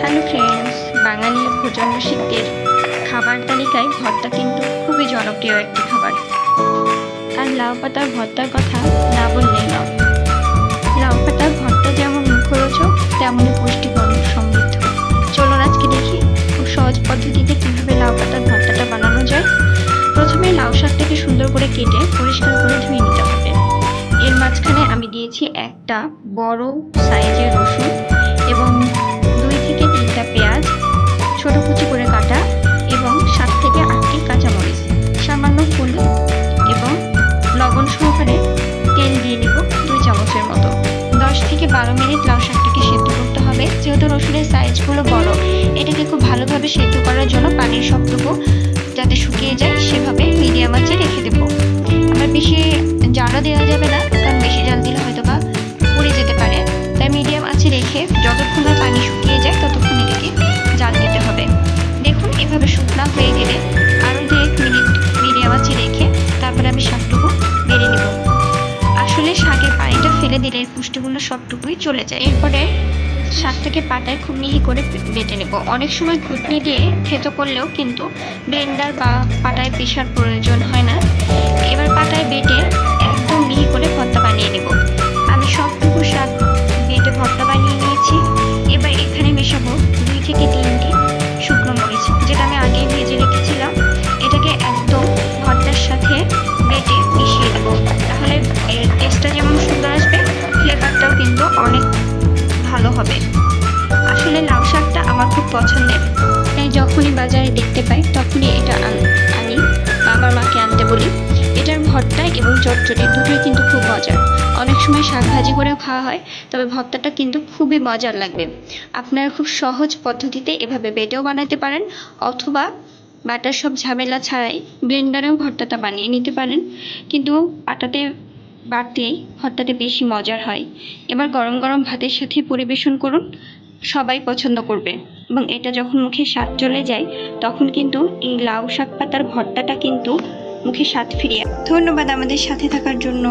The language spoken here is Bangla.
হ্যালো ফ্রেন্ডস বাঙালি ভোজন রসিকদের খাবার তালিকায় ভর্তা কিন্তু খুবই জনপ্রিয় একটি খাবার। আর লাউ পাতার ভর্তার কথা না বললেই নয়। লাউ পাতার ভর্তা যেমন মুখরোচক, তেমনই পুষ্টিকর সমৃদ্ধ। চলুন আজকে দেখি খুব সহজ পদ্ধতিতে কীভাবে লাউ পাতার ভর্তাটা বানানো যায়। প্রথমে লাউ শাকটাকে সুন্দর করে কেটে পরিষ্কার করে ধুয়ে নিতে হবে। এর মাঝখানে আমি দিয়েছি একটা বড় সাইজের রসুন এবং ছোট কুচি করে কাটা এবং সাত থেকে আটটি কাঁচামরিচ, সামান্য ফুল এবং লবণ সহকারে তেল দিয়ে নিব দুই চামচের মতো। দশ থেকে বারো মিনিট লাউ শাকটাকে সেদ্ধ করতে হবে। যেহেতু রসুনের সাইজগুলো বড়, এটাকে খুব ভালোভাবে সেদ্ধ করার জন্য পানির সবটুকু যাতে শুকিয়ে যায়, সেভাবে মিডিয়াম আঁচে রেখে দেবো। আবার বেশি জালও দেওয়া যাবে না, কারণ বেশি জাল দিলে হয়তো বা পুড়ে যেতে পারে। তাই মিডিয়াম আঁচে রেখে যতক্ষণ না পানি শুকিয়ে যায় ততক্ষণ এটাকে জাল দিতে হবে। দেখুন, এভাবে শুকনা হয়ে গেলে আরও দু এক মিনিট মিডিয়াম আঁচে রেখে তারপরে আমি শাকটুকু বেড়ে নেব। আসলে শাকের পানিটা ফেলে দিলে এর পুষ্টিগুলো সবটুকুই চলে যায়। এরপরে শাকটাকে পাটায় খুব মিহি করে বেটে নেব। অনেক সময় ঘুটনি দিয়ে থেতো করলেও কিন্তু ব্লেন্ডার বা পাটায় পেশার প্রয়োজন হয় না। হবে। আসলে লাউ শাকটা আমার খুব পছন্দের। তাই যখনই বাজারে দেখতে পাই, তখনই এটা আন- আনি বা আমার মাকে আনতে বলি। এটার ভর্তা এবং চটচটি দুটোই কিন্তু খুব মজার। অনেক সময় শাক ভাজি করেও খাওয়া হয়, তবে ভর্তাটা কিন্তু খুবই মজার লাগবে। আপনারা খুব সহজ পদ্ধতিতে এভাবে বেটেও বানাতে পারেন, অথবা বাটার সব ঝামেলা ছাড়াই ব্লেন্ডারেও ভর্তাটা বানিয়ে নিতে পারেন। কিন্তু পাটাতে বাটলেই ভর্তাটা বেশি মজার হয়। এবার গরম গরম ভাতের সাথে পরিবেশন করুন, সবাই পছন্দ করবে। এবং এটা যখন মুখে স্বাদ চলে যায়, তখন কিন্তু এই লাউ শাক পাতার ভর্তাটা কিন্তু মুখে স্বাদ ফিরিয়ে ধন্যবাদ আমাদের সাথে থাকার জন্য।